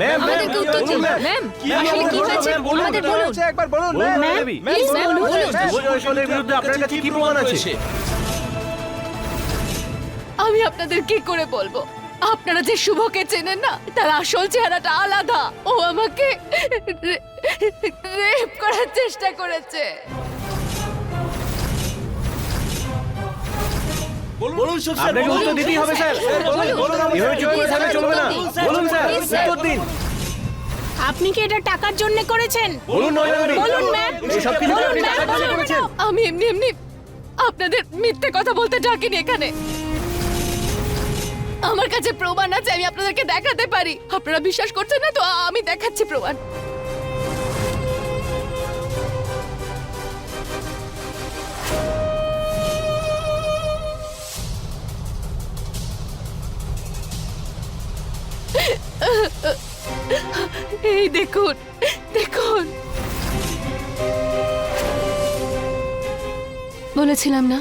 Ma'am, আমাদেরকে উত্তর দিন। ম্যাম আসলে কি হয়েছে? আমাদের বলুন। একবার বলুন। ম্যাম, ম্যাম ম্যাম, বলুন। বলুন। বিরুদ্ধে আপনার কাছে কি প্রমাণ আছে আমি আপনাদের কি করে বলব? আপনারা যে শুভকে চেনেন না তার আসল চেহারাটা আলাদা। ও আমাকে রেপ করার চেষ্টা করেছে। বলুন। স্যার আপনাকে উত্তর দিতেই হবে স্যার। বলুন, এভাবে চুপ করে থাকলে চলবে না। বলুন স্যার উত্তর দিন। আপনি কি এটা টাকার জন্য করেছেন? বলুন বলুন ম্যাম। এসব কিছু বলুন আপনি ম্যাম টাকার জন্য বলুন করেছেন। আমি এমনি এমনি আপনাদের মিথ্যে কথা বলতে ডাকিনি এখানে। আমার কাছে প্রমাণ আছে আমি আপনাদেরকে দেখাতে পারি। আপনারা বিশ্বাস করছেন না তো? আমি দেখাচ্ছি প্রমাণ। এই দেখুন দেখুন। বলেছিলাম না,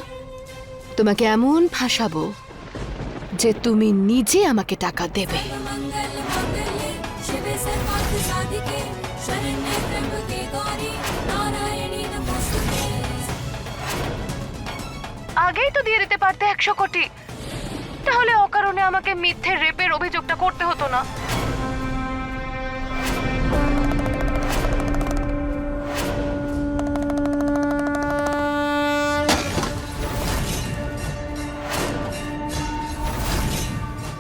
তোমাকে এমন ফাঁসাবো যে তুমি নিজে আমাকে টাকা দেবে। আগেই তো দিয়ে দিতে পারতে একশো কোটি। তাহলে অকারণে আমাকে মিথ্যে রেপের অভিযোগটা করতে হতো না।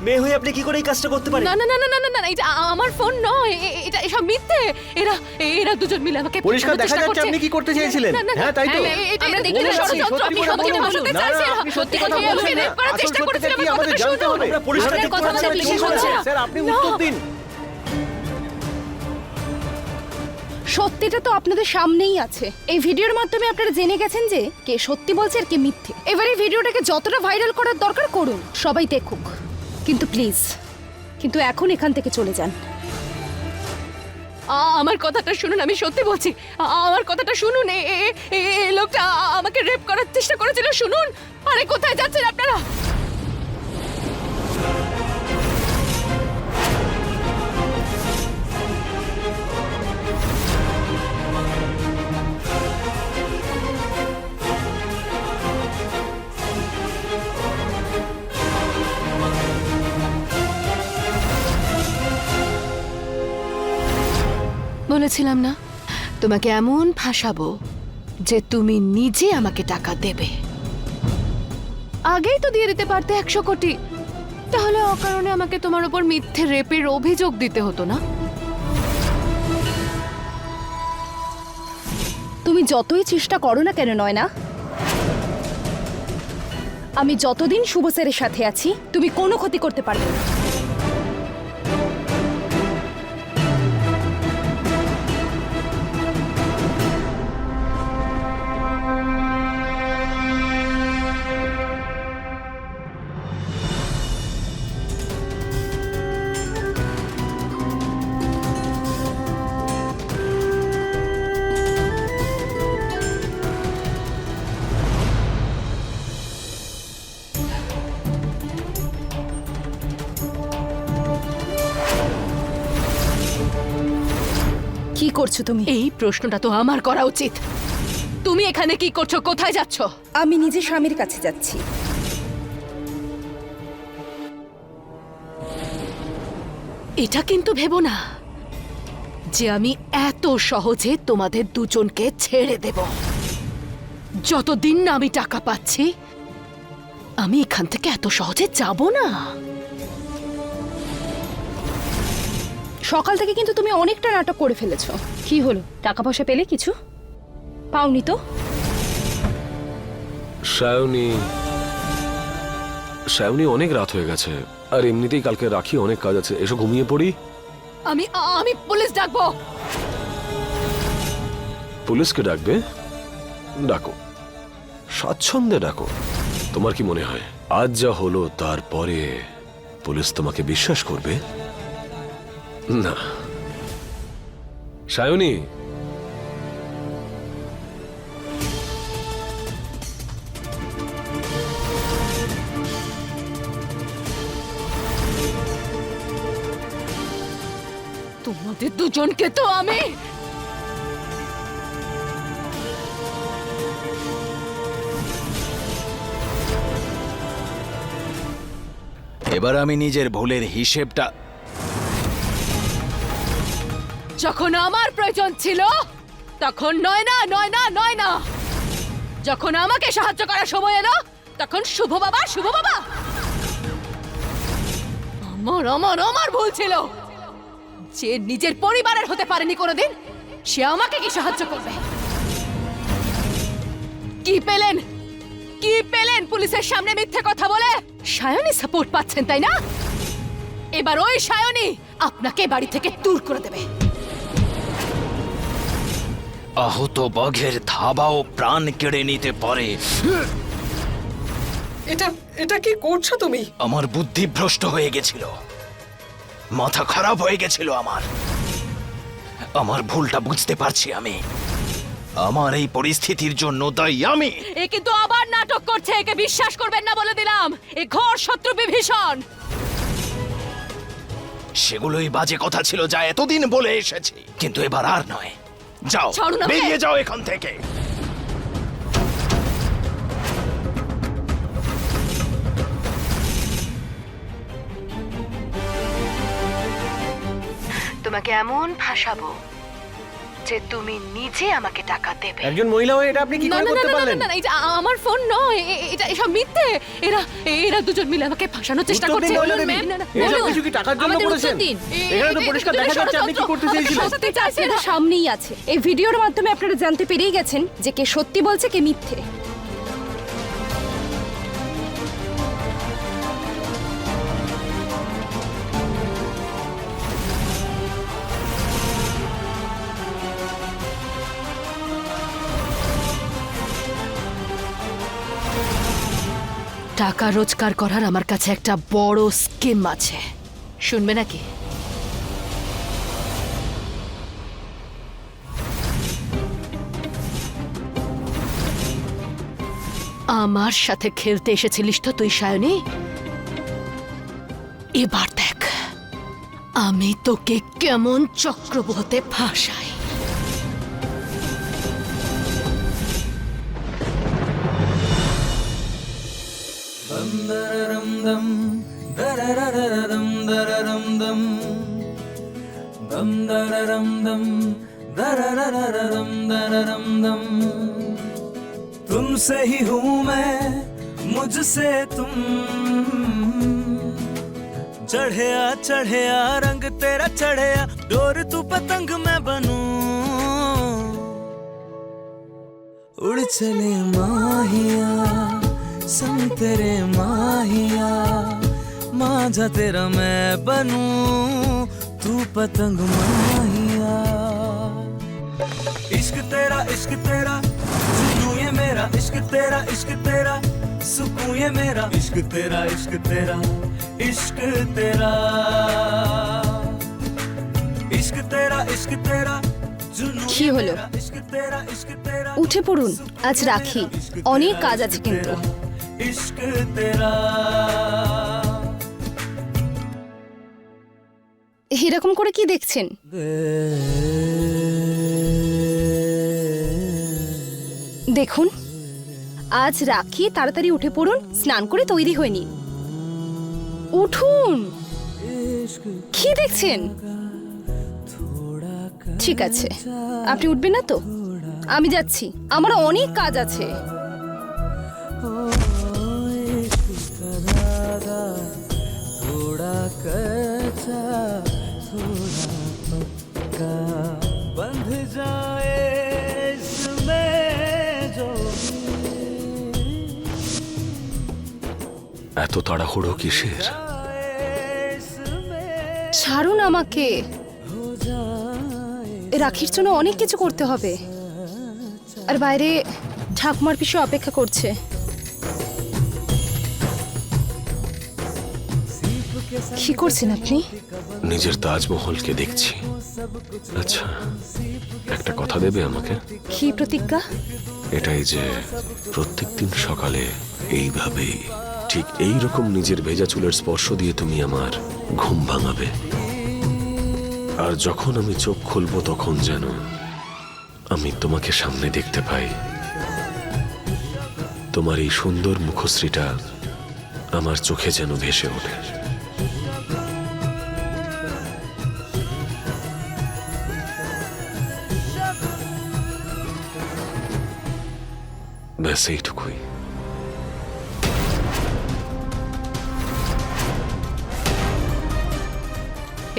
মেয়ে হয়ে আপনি কি করে এই কাজটা করতে পারেন না না না না না না না এটা আমার ফোন নয় এ- এটা এসব মিথ্যে এরা এরা দুজন মিলে আমাকে পরিষ্কার ফাঁসানোর দেখা চেষ্টা যাচ্ছে করছে। আপনি কি করতে চেয়েছিলেন না, না, না, হ্যাঁ তাই তো এটা- আমরা এটা দেখতে দেখতে পাচ্ছি, ষড়যন্ত্র, আপনি সত্যি কথা সত্যিটা বলুন। ভাসাতে না, না, চাইছেন। আপনি সত্যি কথা আমাকে বলছেন না। rape করার আসল চেষ্টা সত্যিটা করেছিলেন, কি আমার আমাদের কথাটা জানতে শুনুন। হবে আমরা পরিষ্কার আপনার দেখতে কথা পাচ্ছি, আমাদের আপনি কি বিশ্বাস হচ্ছে বলছেন? না। স্যার আপনি না। উত্তর দিন সত্যিটা তো আপনাদের সামনেই আছে এই ভিডিওর মাধ্যমে আপনারা জেনে গেছেন যে কে সত্যি বলছে আর কে মিথ্যে এবারে ভিডিওটাকে যতটা ভাইরাল করার দরকার করুন সবাই দেখুক কিন্তু প্লিজ, কিন্তু এখন এখান থেকে চলে যান। আমার কথাটা শুনুন, আমি সত্যি বলছি। আমার কথাটা শুনুন এ- লোকটা আমাকে রেপ করার চেষ্টা করেছিল, শুনুন। আরে কোথায় যাচ্ছেন আপনারা? বলেছিলাম না? তোমাকে এমন ফাঁসাবো যে তুমি নিজে আমাকে টাকা দেবে। আগেই তো দিয়ে দিতে পারতে একশো কোটি। তাহলে অকারণে আমাকে তোমার উপর মিথ্যে রেপের অভিযোগ দিতে হতো না? তুমি যতই চেষ্টা করো না কেন নয় না আমি যতদিন শুভ স্যারের সাথে আছি, তুমি কোনো ক্ষতি করতে পারবে না। করছ তুমি? এই প্রশ্নটা তো আমার করা উচিত। তুমি এখানে কি করছ? কোথায় যাচ্ছ? আমি নিজে স্বামীর কাছে যাচ্ছি। এটা কিন্তু ভেবো না যে আমি এত সহজে তোমাদের দুজনকে ছেড়ে দেব। যতদিন না আমি টাকা পাচ্ছি আমি এখান থেকে এত সহজে যাব না। সকাল থেকে কিন্তু তুমি অনেকটা নাটক করে ফেলেছো। কি হলো? টাকা পয়সা পেলে কিছু? পাওনি তো? সায়নী সায়নী অনেক রাত হয়ে গেছে। আর এমনিতেই কালকে রাখি অনেক কাজ আছে। এসো ঘুমিয়ে পড়ি। আমি আমি পুলিশ ডাকবো! পুলিশকে ডাকবে? ডাকো। স্বাচ্ছন্দ্যে ডাকো। তোমার কি মনে হয় আজ যা হলো তারপরে পুলিশ তোমাকে বিশ্বাস করবে? না। সায়নী। তোমাদের দুজনকে তো আমি এবার আমি নিজের ভুলের হিসেবটা যখন আমার প্রয়োজন ছিল, তখন নয় না নয় না নয় না। যখন আমাকে সাহায্য করার সময় এলো, তখন শুভ বাবা শুভ বাবা। আমার আমার আমার ভুল ছিল। যে নিজের পরিবারের হতে পারেনি কোনোদিন, সে আমাকে কি সাহায্য করবে? কি পেলেন? কি পেলেন পুলিশের সামনে মিথ্যে কথা বলে? সায়নী সাপোর্ট পাচ্ছেন, তাই না? এবার ওই সায়নী আপনাকে বাড়ি থেকে দূর করে দেবে। আহত বাঘের থাবাও প্রাণ কেড়ে নিতে পারে। এটা এটা কি করছ তুমি? আমার বুদ্ধি ভ্রষ্ট হয়ে গেছিল। মাথা খারাপ হয়ে গেছিল আমার। আমার ভুলটা বুঝতে পারছি আমি। আমার এই পরিস্থিতির জন্য দায়ী আমি। এ কিন্তু আবার নাটক করছে একে বিশ্বাস করবেন না বলে দিলাম। এ ঘর শত্রু বিভীষণ। সেগুলোই বাজে কথা ছিল যা এতদিন বলে এসেছি। কিন্তু এবার আর নয়। যাও ছাড়ুন আমাকে। বেরিয়ে যাও এখান থেকে তোমাকে এমন ভাসাবো যে তুমি নিজে আমাকে টাকা দেবে। একজন মহিলা হয়ে এটা আপনি কি করে করতে না, না পারলেন? না না এটা আমার ফোন নয় এটা এসব মিথ্যে। এরা এরা দুজন মিলে আমাকে ফাঁসানোর চেষ্টা করছে। বলুন ম্যাম না না এসব কিছু কি টাকার জন্য করেছেন? এখানে তো পরিষ্কার দেখা যাচ্ছে আপনি কি করতে চাইছিলেন চেয়েছিলেন ফাঁসাতে চাইছেন। সামনেই আছে। এই ভিডিওর মাধ্যমে আপনারা জানতে পেরেই গেছেন যে কে সত্যি বলছে কে মিথ্যে। টাকা রোজগার করার আমার কাছে একটা বড় স্কিম আছে। শুনবে নাকি? আমার সাথে খেলতে এসেছিলিস তো তুই, সায়নী? এবার দেখ, আমি তোকে কেমন চক্রবহতে ফাঁসাই। तुमसे ही हूँ मैं, मुझसे तुम। चढ़या चढ़या, रंग तेरा चढ़या, डोर तू पतंग मैं बनूं। उड़ चले माहिया। संग तेरे माहिया मांझा तेरा मैं बनूं तू पतंग माहिया इश्क तेरा इश्क तेरा जुनू ये मेरा इश्क तेरा इश्क तेरा सुकून ये मेरा इश्क तेरा इश्क तेरा इश्क तेरा इश्क तेरा इश्क तेरा जुनू কি ये হলো? मेरा, इश्क तेरा इश्क तेरा উঠে পড়ুন আজ রাখি অনেক কাজ আছে কিন্তু इश्क तेरा এরকম করে কি দেখছেন দেখুন আজ রাখি তাড়াতাড়ি উঠে পড়ুন স্নান করে তৈরি হয়ে নিন উঠুন কি দেখছেন ঠিক আছে আপনি উঠবেন না তো আমি যাচ্ছি আমার অনেক কাজ আছে थोड़ा कच्चा थोड़ा पक्का बंध जाए इसमें जो এত তাড়াহুড়ো কিসের ছাড়ুন আমাকে রাখির জন্য অনেক কিছু করতে হবে আর বাইরে ঠাকুমার পিছু অপেক্ষা করছে কি করছেন আপনি? নিজের তাজমহলকে দেখছি। আচ্ছা একটা কথা দেবে আমাকে? কি প্রতিজ্ঞা? এটাই যে প্রত্যেকদিন সকালে এইভাবেই ঠিক এই রকম নিজের ভেজা চুলের স্পর্শ দিয়ে তুমি আমার ঘুম ভাঙাবে। আর যখন আমি চোখ খুলবো তখন যেন আমি তোমাকে সামনে দেখতে পাই। তোমার এই সুন্দর মুখশ্রীটা আমার চোখে যেন ভেসে ওঠে। ব্যাস এইটুকুই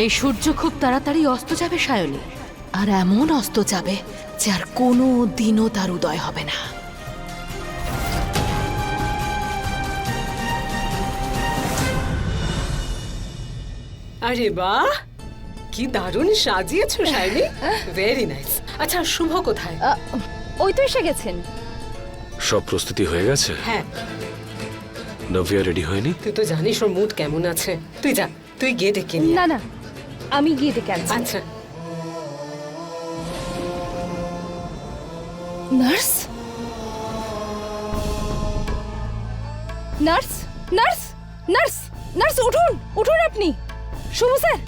এই সূর্য খুব তাড়াতাড়ি অস্ত যাবে সায়নী। আর এমন অস্ত যাবে যে আর কোনো দিনও তার উদয় হবে না। আরে বাহ! কি দারুণ সাজিয়েছো শাইনি ভেরি নাইস আচ্ছা শুভ কোথায়? ওই তো এসে গেছেন। সব প্রস্তুতি হয়ে গেছে? হ্যাঁ। নভিয়া রেডি হয়নি? তুই তো জানিস ওর মুড কেমন আছে। তুই যা তুই গিয়ে ডেকে নিয়ে না আয়। না আমি গিয়ে ডেকে আনছি। আচ্ছা। Nurse? Nurse nurse nurse nurse উঠুন উঠুন আপনি। শুভ স্যার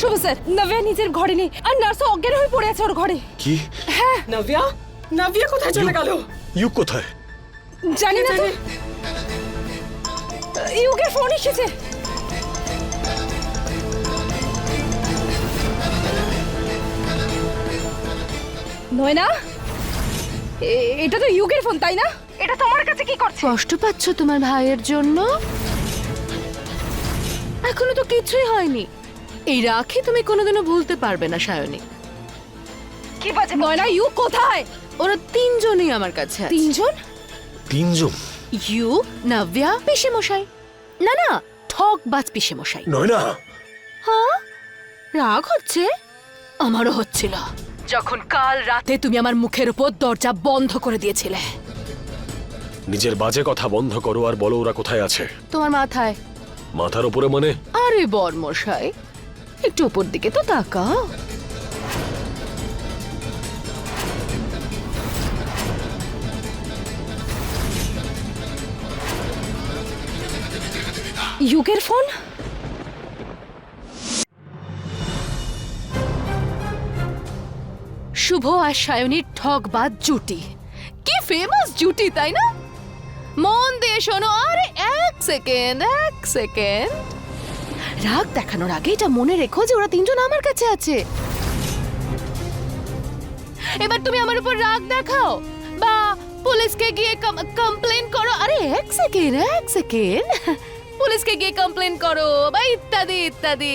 শুভ স্যার নভ্যা নিজের ঘরে নেই। আর নার্সও অজ্ঞান হয়ে পড়ে আছে ওর ঘরে। কি? নব্যা নব্যা কোথায় চলে গেল? ইউ কোথায়? জানি না তো। ইউকের ফোন এসেছে। নয়না? এ- এটা তো ইউকের ফোন তাই না? এটা তোমার কাছে কি করছে? কষ্ট পাচ্ছ তোমার ভাইয়ের জন্য? এখনও তো কিছুই হয়নি। এই রাখি তুমি কোনোদিনও ভুলতে পারবে না সায়নী। কি বাজে নয়না ইউ কোথায়? ওরা তিনজনই আমার কাছে আছে। তিনজন? তিনজন? ইউ নাভ্যা পিসে মশাই না না ঠক বাজ পিসে মশাই নয় না। হ্যাঁ? রাগ হচ্ছে? আমারও হচ্ছিল। যখন কাল রাতে তুমি আমার মুখের উপর দরজা বন্ধ করে দিয়েছিলে। নিজের বাজে কথা বন্ধ করো আর বলো ওরা কোথায় আছে। তোমার মাথায়? মাথার উপরে মানে? আরে বর মশাই একটু উপর দিকে তো তাকাও। ইউকের ফোন? শুভ আর সায়নীর ঠকবাদ জুটি। কি ফেমাস জুটি, তাই না? মন দিয়ে শোনো, আরে এক সেকেন্ড এক সেকেন্ড। রাগ দেখানোর আগে এটা মনে রেখো যে ওরা তিনজন আমার কাছে আছে। এবার তুমি আমার উপর রাগ দেখাও। বা পুলিশকে গিয়ে কমপ্লেন করো। আরে এক সেকেন্ড এক সেকেন্ড। পুলিশকে গিয়ে কমপ্লেন করো বা ইত্যাদি ইত্যাদি।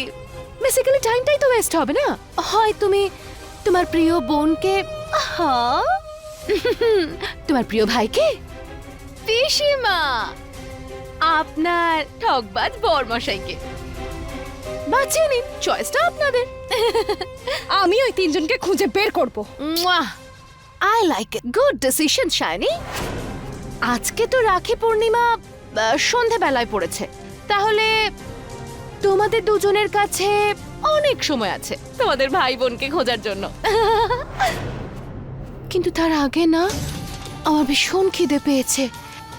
বেসিক্যালি টাইমটাই তো ওয়েস্ট হবে না? হয় তুমি তোমার প্রিয় বোনকে তোমার প্রিয় ভাইকে? পিসিমা আপনার ঠকবাজ বরমশাইকে। বাঁচিয়ে নিন চয়েসটা আপনাদের। আমি ওই তিনজনকে খুঁজে বের করব। I like it good decision Shiny. আজকে তো রাখি পূর্ণিমা সন্ধেবেলায় পড়েছে। তাহলে তোমাদের দুজনের কাছে অনেক সময় আছে তোমাদের ভাই বোনকে খোঁজার জন্য। কিন্তু তার আগে না আমার ভীষণ খিদে পেয়েছে।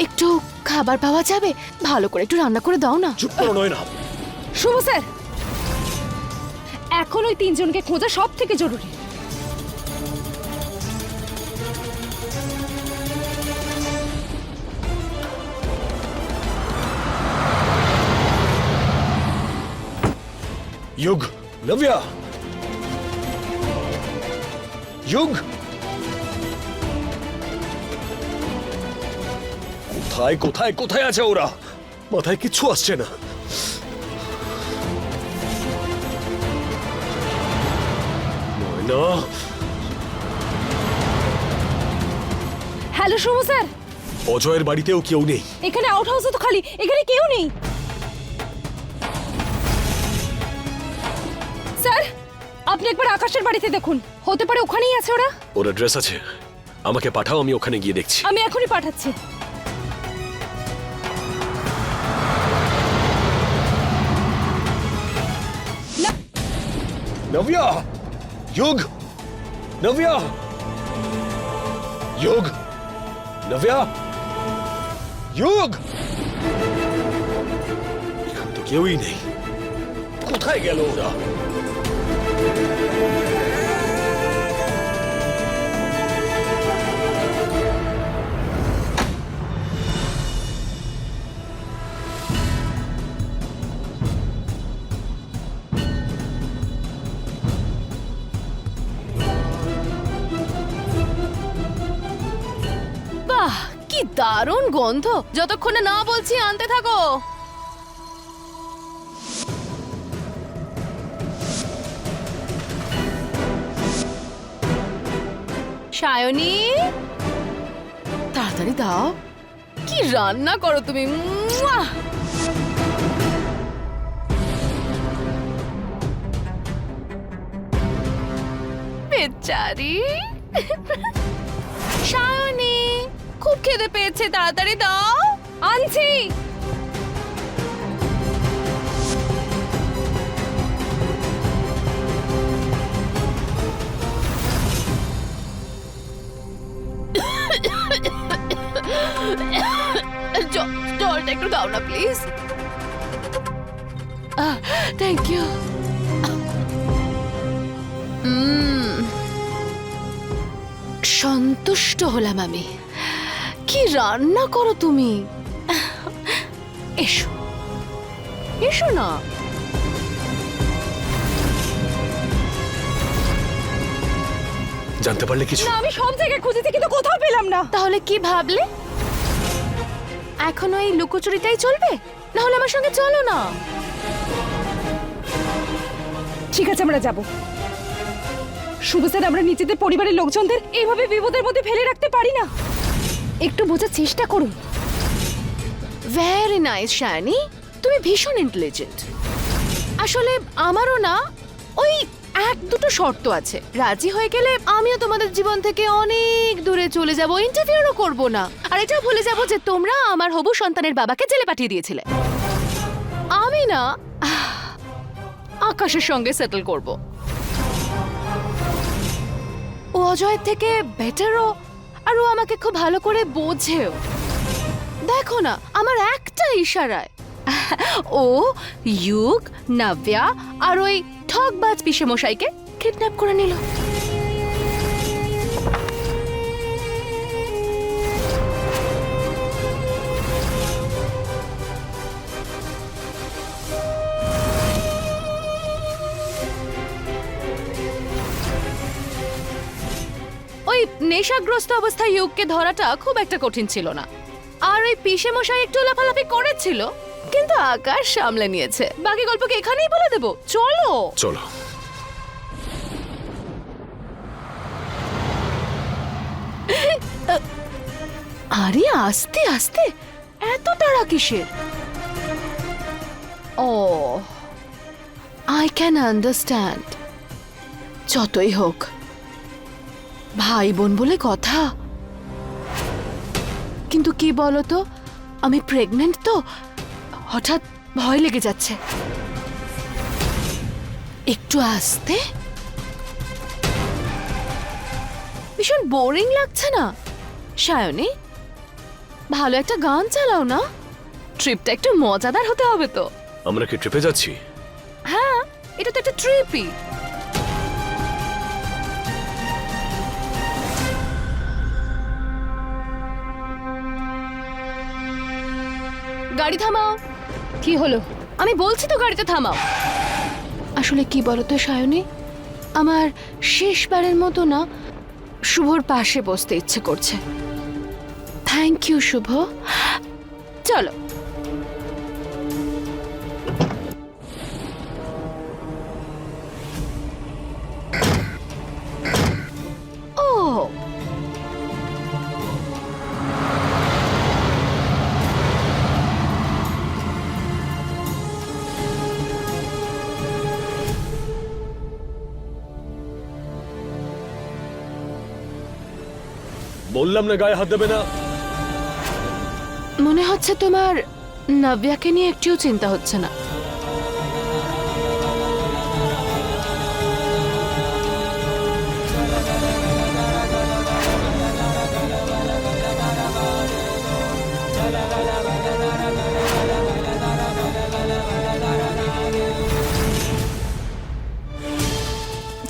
একটু খাবার পাওয়া যাবে? ভালো করে একটু রান্না করে দাও না। চুপ করো নয় না শুভ স্যার এখন ওই তিনজনকে খোঁজা সব থেকে জরুরি। युग नव्या युग কোথায় কোথায় কোথায় আছে ওরা মাথায় কিচ্ছু আসছে না ময়না হ্যালো শুভ স্যার অজয়ের বাড়িতেও কেউ নেই এখানে আউট হাউসে তো খালি এখানে কেউ নেই আপনি একবার আকাশের বাড়িতে দেখুন। হতে পারে ওখানেই আছে ওরা। ওর অ্যাড্রেস আছে। আমাকে পাঠাও আমি ওখানে গিয়ে দেখছি। আমি এখনই পাঠাচ্ছি। নবিয়া যোগ! নবিয়া যোগ! নবিয়া যোগ! এখন তো কেউই নেই। কোথায় গেল ওরা? দারুণ গন্ধ। যতক্ষণে না বলছি আনতে থাকো। সায়নী? তাড়াতাড়ি দাও। কি রান্না করো তুমি? সায়নী খুব খেতে পেয়েছে তাড়াতাড়ি দাও। আনছি। জলটা একটু দাও না প্লিজ থ্যাংক ইউ সন্তুষ্ট হলাম আমি। কি রান্না করো তুমি? এসো। এসো না। জানতে পারলে কিছু? না আমি সব জায়গায় খুঁজেছি কিন্তু কোথাও পেলাম না। তাহলে কি ভাবলে? এখন ওই লুকোচুরিটাই চলবে? না হলে আমার সঙ্গে চলো না। ঠিক আছে আমরা যাব। শুভ স্যার আমরা নিজেদের পরিবারের লোকজনদের এইভাবে বিপদের মধ্যে ফেলে রাখতে পারি না। একটু বোঝার চেষ্টা করুন। ভেরি নাইস শায়নি তুমি ভীষণ ইন্টেলিজেন্ট আসলে আমারও না ওই এক দুটো শর্ত আছে। রাজি হয়ে গেলে আমিও তোমাদের জীবন থেকে অনেক দূরে চলে যাব ইন্টারভিউও করব না। আর এটা ভুলে যাব যে তোমরা আমার হবু সন্তানের বাবাকে জেলে পাঠিয়ে দিয়েছিলে। আমি না, আকাশের সঙ্গে সেটেল করব। ও অজয়ের থেকে বেটারও আর ও আমাকে খুব ভালো করে বোঝেও। দেখো না, আমার একটা ইশারায়। ও ইউক নাব্যা, আর ওই ঠকবাজ পিসে মশাইকে কিডন্যাপ করে নিল। ওই নেশাগ্রস্ত অবস্থায় ইউককে ধরাটা খুব একটা কঠিন ছিল না। আর ওই পিসে মশাই একটু লাফালাফি করেছিল। কিন্তু আকাশ সামলে নিয়েছে। বাকি গল্পকে এখানেই বলে দেবো। চলো। চলো। আরে আস্তে আস্তে। এত তাড়া কিসের? ও আই ক্যান আন্ডারস্ট্যান্ড যতই হোক। ভাই বোন বলে কথা। কিন্তু কি বলতো? আমি প্রেগনেন্ট তো। হঠাৎ ভয় লেগে যাচ্ছে। একটু আসতে? ভীষণ বোরিং লাগছে না? সায়নী ভালো একটা গান চালাও না। ট্রিপটা একটু মজাদার হতে হবে তো। আমরা কি ট্রিপে যাচ্ছি? হ্যাঁ এটা তো একটা ট্রিপই। গাড়ি থামাও। কি হলো? আমি বলছি তো গাড়িতে থামাও। আসলে কি বলতো, সায়নী? আমার শেষবারের মতো না, শুভর পাশে বসতে ইচ্ছে করছে। Thank you Shubho. চলো। বললাম না গায়ে হাত দেবে না। মনে হচ্ছে তোমার নব্যাকে নিয়ে একটিও চিন্তা হচ্ছে না।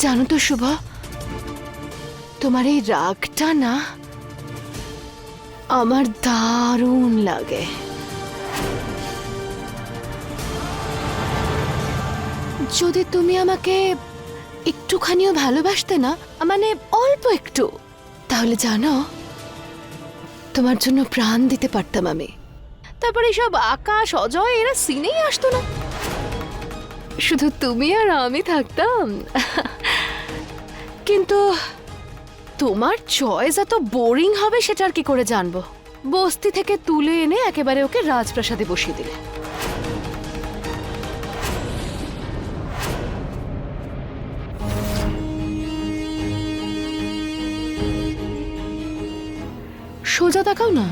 জানো তো শুভ, তোমার এই রাগটা না আমার দারুণ লাগে। যদি তুমি আমাকে একটুখানিও ভালোবাসতে না মানে অল্প একটু, তাহলে জানো, তোমার জন্য প্রাণ দিতে পারতাম আমি। তারপরে সব আকাশ, অজয়, এরা সিনেই আসতো না। শুধু তুমি আর আমি থাকতাম। কিন্তু তোমার চয়েস এত বোরিং হবে, সেটা আর কি করে জানব? বস্তি থেকে তুলে এনে একেবারে ওকে রাজপ্রাসাদে বসিয়ে দিলে। সোজা তাকাও না।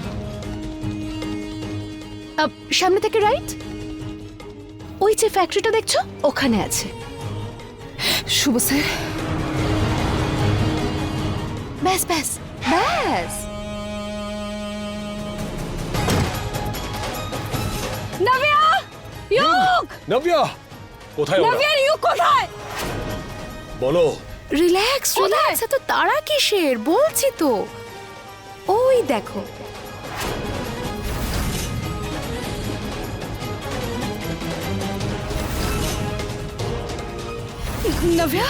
সামনে থেকে রাইট ওই যে ফ্যাক্টরিটা দেখছ, ওখানে আছে। শুভ স্যার। ব্যাস ব্যাস ব্যাস। নাভিয়া ইউক নব্যা কোথায় ওরা? নাভিয়া ইউক কোথায়? বলো। রিল্যাক্স রিল্যাক্স এত তাড়া কিসের? বলছি তো। ওই দেখো। নাভিয়া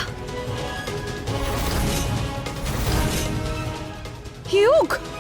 Hugh!